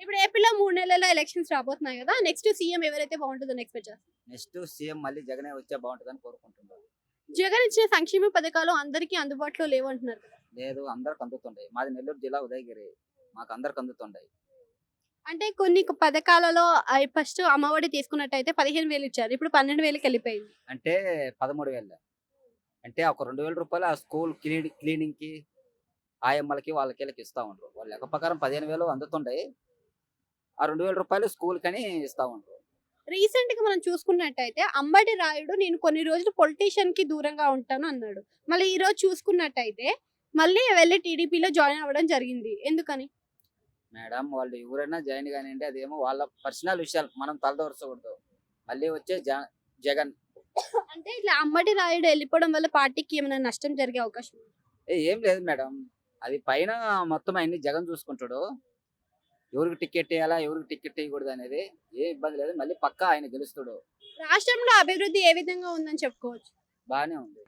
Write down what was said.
ఇప్పుడు ఏపీలో మూడు నెలల్లో ఎలక్షన్స్ రాబోతున్నాయి కదా నెక్స్ట్ సీఎం ఎవరైతే బాగుంటుందో ఎక్స్పెక్ట్ చేస్తారు? నెక్స్ట్ సీఎం మళ్ళీ జగనే వచ్చే బాగుంటుందని కోరుకుంటున్నాను జగన్ ఇచ్చిన సంక్షేమ పథకాలు అందరికీ అందుబాటులో లేవంటున్నారు కదా. లేదు అందరికి అందుతుంటాయి. మాది నెల్లూరు జిల్లా ఉదయగిరి. మాకు అందరికి అందుతుంటాయి. అంటే కొన్ని పథకాలలో ఫస్ట్ అమ్మఒడి తీసుకున్నట్టయితే పదిహేను వేలు ఇచ్చారు. ఇప్పుడు పన్నెండు వేలకి వెళ్ళిపోయింది. అంటే పదమూడు వేలు. అంటే ఒక రెండు వేల రూపాయలు ఆ స్కూల్ క్లీన్ క్లీనింగ్కి ఆయమ్మలకి వాళ్ళకి వీళ్ళకి ఇస్తా ఉంటారు వాళ్ళ లెక్క ప్రకారం పదిహేను వేలు అందుతుంటాయి. ఆ రెండు వేల రూపాయలు స్కూల్ కని ఇస్తా ఉంటారు రీసెంట్గా మనం చూసుకున్నట్టయితే అంబటి రాయుడు నేను కొన్ని రోజులు పొలిటీషియన్కి దూరంగా ఉంటాను అన్నాడు. మళ్ళీ ఈ రోజు చూసుకున్నట్టయితే మళ్ళీ వెళ్ళి టీడీపీలో జాయిన్ అవ్వడం జరిగింది. ఎందుకని? మేడం వాళ్ళు ఎవరైనా జాయిన్ కానివ్వండి అదేమో వాళ్ళ పర్సనల్ విషయాలు. మనం తలదోర్చకూడదు. మళ్ళీ వచ్చే జగన్. అంటే ఇట్లా అంబటి రాయుడు వెళ్ళిపోవడం వల్ల పార్టీకి ఏమైనా నష్టం జరిగే అవకాశం ఏం లేదు మేడం. అది పైన మొత్తం అన్ని జగన్ చూసుకుంటాడు. ఎవరికి టికెట్ వేయాలా ఎవరికి టికెట్ వేయకూడదు అనేది ఏ ఇబ్బంది లేదు. మళ్ళీ పక్కా ఆయన గెలుస్తాడు. రాష్ట్రంలో అభివృద్ధి ఏ విధంగా ఉందని చెప్పుకోవచ్చు? బాగానే ఉంది.